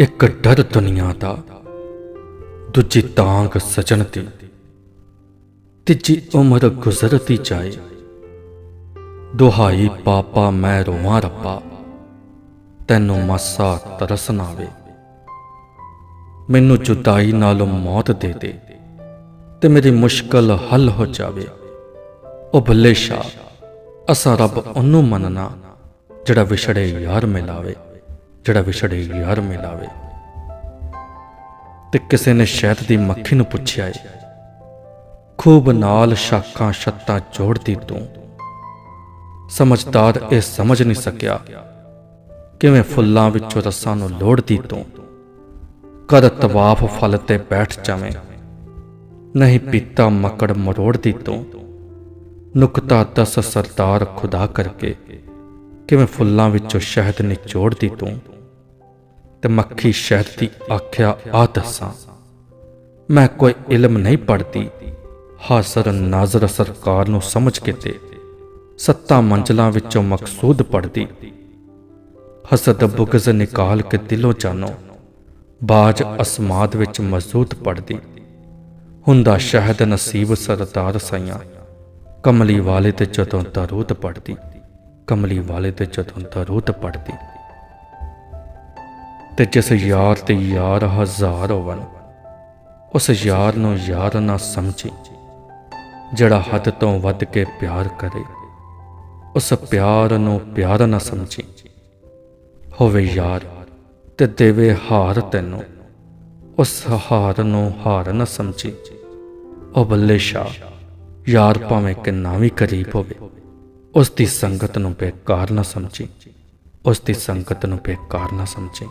ਇੱਕ ਡਰ ਦੁਨੀਆ ਦਾ, ਦੂਜੀ ਤਾਂਗ ਸਜਣ ਦੀ, ਤੀਜੀ ਉਮਰ ਗੁਜ਼ਰਦੀ ਜਾਏ। ਦੁਹਾਈ ਪਾਪਾ ਮੈਂ ਰੋਵਾਂ ਰੱਬਾ, ਤੈਨੂੰ ਮਾਸਾ ਤਰਸ ਨਾ ਆਵੇ। ਮੈਨੂੰ ਜੁਦਾਈ ਨਾਲੋਂ ਮੌਤ ਦੇ ਦੇ ਤੇ ਮੇਰੀ ਮੁਸ਼ਕਲ ਹੱਲ ਹੋ ਜਾਵੇ। ਉਹ ਭੱਲੇ ਸ਼ਾ ਅਸਾਂ ਰੱਬ ਉਹਨੂੰ ਮੰਨਣਾ, ਜਿਹੜਾ ਵਿਛੜੇ ਯਾਰ ਮਿਲਾਵੇ। ਜਿਹੜਾ ਵਿਛੜੇ ਯਾਰ ਮਿਲਾਵੇ ਤੇ ਕਿਸੇ ਨੇ ਸ਼ਹਿਦ ਦੀ ਮੱਖੀ ਨੂੰ ਪੁੱਛਿਆ ਏ, ਖੂਬ ਨਾਲ ਸ਼ਾਖਾਂ ਛੱਤਾਂ ਜੋੜਦੀ ਤੂੰ। ਸਮਝਦਾਰ ਇਹ ਸਮਝ ਨਹੀਂ ਸਕਿਆ ਕਿਵੇਂ ਫੁੱਲਾਂ ਵਿੱਚੋਂ ਰਸਾਂ ਨੂੰ ਲੋੜਦੀ ਤੂੰ। ਕਦ ਤਵਾਫ ਫਲ ਤੇ ਬੈਠ ਜਾਵੇਂ, ਨਹੀਂ ਪੀਤਾ ਮਕੜ ਮਰੋੜਦੀ ਤੂੰ। ਨੁਕਤਾ ਦਸ ਸਰਦਾਰ ਖੁਦਾ ਕਰਕੇ ਕਿਵੇਂ ਫੁੱਲਾਂ ਵਿੱਚੋਂ ਸ਼ਹਿਦ ਨਿਚੋੜਦੀ ਤੂੰ। ਤੇ ਮੱਖੀ ਸ਼ਹਿਦ ਦੀ ਆਖਿਆ, ਆ ਦੱਸਾਂ, ਮੈਂ ਕੋਈ ਇਲਮ ਨਹੀਂ ਪੜਦੀ ਹਾਜ਼ਰ ਨਾਜ਼ਰ ਸਰਕਾਰ ਨੂੰ ਸਮਝ ਕੇ ਤੇ ਸੱਤਾ ਮੰਜ਼ਲਾਂ ਵਿੱਚੋਂ ਮਕਸੂਦ ਪੜਦੀ ਹਸਦ ਬੁਗਜ਼ ਨਿਕਾਲ ਕੇ ਦਿਲੋਂ ਜਾਨੋ, ਬਾਜ ਅਸਮਾਦ ਵਿੱਚ ਮਜ਼ਦੂਤ ਪੜਦੀ ਹੁੰਦਾ ਸ਼ਹਿਦ ਨਸੀਬ ਸਰਦਾਰ ਸਈਆਂ, ਕਮਲੀ ਵਾਲੇ ਤੇ ਜਦੋਂ ਦਰੂਦ ਪੜਦੀ ਕਮਲੀ ਵਾਲੇ ਤੇ ਜਦੋਂ ਦਰੂਦ ਪੜਦੀ ਤੇ ਜਿਸ ਯਾਰ ਤੇ ਯਾਰ ਹਜ਼ਾਰ ਹੋਵਣ, ਉਸ ਯਾਰ ਨੂੰ ਯਾਰ ਨਾ ਸਮਝੀ, ਜਿਹੜਾ ਹੱਦ ਤੋਂ ਵੱਧ ਕੇ ਪਿਆਰ ਕਰੇ, ਉਸ ਪਿਆਰ ਨੂੰ ਪਿਆਰ ਨਾ ਸਮਝੀ। ਹੋਵੇ ਯਾਰ ਤੇ ਦੇਵੇ ਹਾਰ ਤੈਨੂੰ, ਉਸ ਹਾਰ ਨੂੰ ਹਾਰ ਨਾ ਸਮਝੀ। ਉਹ ਬੱਲੇ ਸ਼ਾ ਯਾਰ ਭਾਵੇਂ ਕਿੰਨਾ ਵੀ ਕਰੀਬ ਹੋਵੇ, ਉਸ ਦੀ ਸੰਗਤ ਨੂੰ ਬੇਕਾਰ ਨਾ ਸਮਝੀ, ਉਸ ਦੀ ਸੰਗਤ ਨੂੰ ਬੇਕਾਰ ਨਾ ਸਮਝੀ।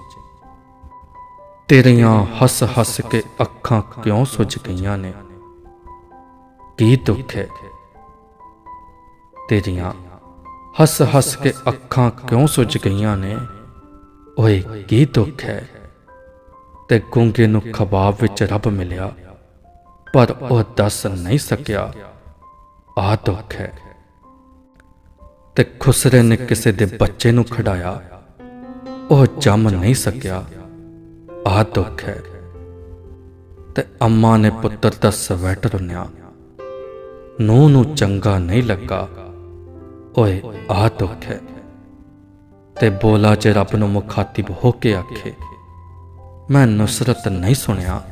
ਤੇਰੀਆਂ ਹੱਸ ਹੱਸ ਕੇ ਅੱਖਾਂ ਕਿਉਂ ਸੁੱਜ ਗਈਆਂ ਨੇ? ਕੀ ਦੁੱਖ ਹੈ? ਤੇਰੀਆਂ ਹੱਸ ਹੱਸ ਕੇ ਅੱਖਾਂ ਕਿਉਂ ਸੁੱਜ ਗਈਆਂ ਨੇ? ਓਏ, ਕੀ ਦੁੱਖ ਹੈ? ਤੇ ਗੁੰਗੇ ਨੂੰ ਖਬਾਬ ਵਿੱਚ ਰੱਬ ਮਿਲਿਆ, ਪਰ ਉਹ ਦੱਸ ਨਹੀਂ ਸਕਿਆ, ਆ ਦੁੱਖ ਹੈ। ਤੇ ਖੁਸਰੇ ਨੇ ਕਿਸੇ ਦੇ ਬੱਚੇ ਨੂੰ ਖੜਾਇਆ ਉਹ ਜੰਮ ਨਹੀਂ ਸਕਿਆ। ਆ ਦੁੱਖ ਹੈ। ਤੇ ਅੰਮਾ ਨੇ ਪੁੱਤਰ ਦਾ ਸਵੈਟਰ ਉਨਿਆ ਨੂੰ ਨੂੰ ਚੰਗਾ ਨਹੀਂ ਲੱਗਾ। ਓਏ ਆ ਦੁੱਖ ਹੈ। ਤੇ ਬੋਲਾ ਜੇ ਰੱਬ ਨੂੰ ਮੁਖਾਤਿਬ ਹੋ ਕੇ ਆਖੇ, ਮੈਂ ਨੁਸਰਤ ਨਹੀਂ ਸੁਣਿਆ।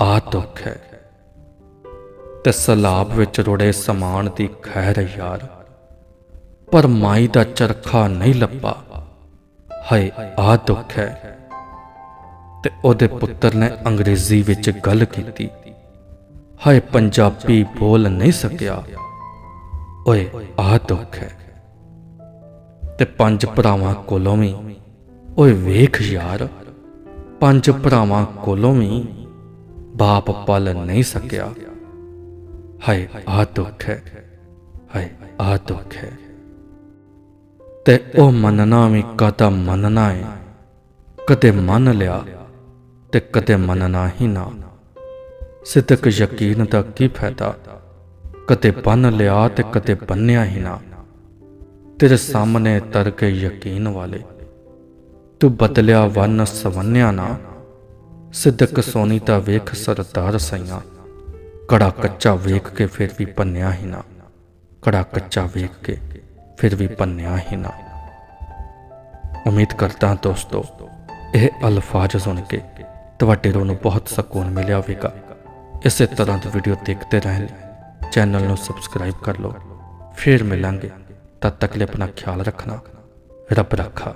ਆ ਦੁੱਖ ਹੈ। ਤੇ ਸਲਾਬ ਵਿੱਚ ਰੁੜੇ ਸਮਾਨ ਦੀ ਖੈਰ ਯਾਰ। ਪਰ ਮਾਈ ਦਾ ਚਰਖਾ ਨਹੀਂ ਲੱਭਾ। ਹਏ ਆ ਦੁੱਖ ਹੈ। ਤੇ ਉਹਦੇ ਪੁੱਤਰ ਨੇ ਅੰਗਰੇਜ਼ੀ ਵਿੱਚ ਗੱਲ ਕੀਤੀ। ਹਾਏ, ਪੰਜਾਬੀ ਬੋਲ ਨਹੀਂ ਸਕਿਆ। ਓਏ ਆ ਦੁੱਖ ਹੈ। ਤੇ ਪੰਜ ਭਰਾਵਾਂ ਕੋਲੋਂ ਵੀ। ਓਏ, ਵੇਖ ਯਾਰ, ਪੰਜ ਭਰਾਵਾਂ ਕੋਲੋਂ ਵੀ ਬਾਪ ਪਲ ਨਹੀਂ ਸਕਿਆ। ਹਾਏ, ਆਹ ਦੁੱਖ ਹੈ। ਹਾਏ ਆ ਦੁੱਖ ਹੈ। ਤੇ ਉਹ ਮੰਨਣਾ ਵੀ ਕਦਾ ਮੰਨਣਾ ਹੈ। ਕਦੇ ਮੰਨ ਲਿਆ ਤੇ ਕਦੇ ਮੰਨਣਾ ਹੀ ਨਾ। ਸਿੱਧਕ ਯਕੀਨ ਦਾ ਕੀ ਫਾਇਦਾ? ਕਦੇ ਬੰਨ ਲਿਆ ਤੇ ਕਦੇ ਬੰਨਿਆ ਹੀ ਨਾ। ਤੇਰੇ ਸਾਹਮਣੇ ਤਰ ਕੇ ਯਕੀਨ ਵਾਲੇ। ਤੂੰ ਬਦਲਿਆ ਵਨ ਸਵੰਨਿਆ ਨਾ। ਸਿੱਧਕ ਸੋਨੀ ਤਾਂ ਵੇਖ ਸਰਦਾਰ ਸਈਆਂ। ਕੜਾ ਕੱਚਾ ਵੇਖ ਕੇ ਫਿਰ ਵੀ ਪੰਨਿਆ ਹੀ ਨਾ। ਕੜਾ ਕੱਚਾ ਵੇਖ ਕੇ ਫਿਰ ਵੀ ਪੰਨਿਆ ਹੀ ਨਾ। ਉਮੀਦ ਕਰਦਾ ਦੋਸਤੋ, ਇਹ ਅਲਫਾਜ਼ ਸੁਣ ਕੇ ਤੁਹਾਡੇ ਰੂਹ ਨੂੰ ਬਹੁਤ ਸਕੂਨ ਮਿਲਿਆ ਹੋਵੇਗਾ। ਇਸੇ ਤਰ੍ਹਾਂ ਦੀ ਵੀਡੀਓ ਦੇਖਦੇ ਰਹਿਣ ਲਈ ਚੈਨਲ ਨੂੰ ਸਬਸਕ੍ਰਾਈਬ ਕਰ ਲਓ। ਫਿਰ ਮਿਲਾਂਗੇ। ਤਦ ਤੱਕ ਲਈ ਆਪਣਾ ਖਿਆਲ ਰੱਖਣਾ, ਰੱਬ ਰੱਖਾ।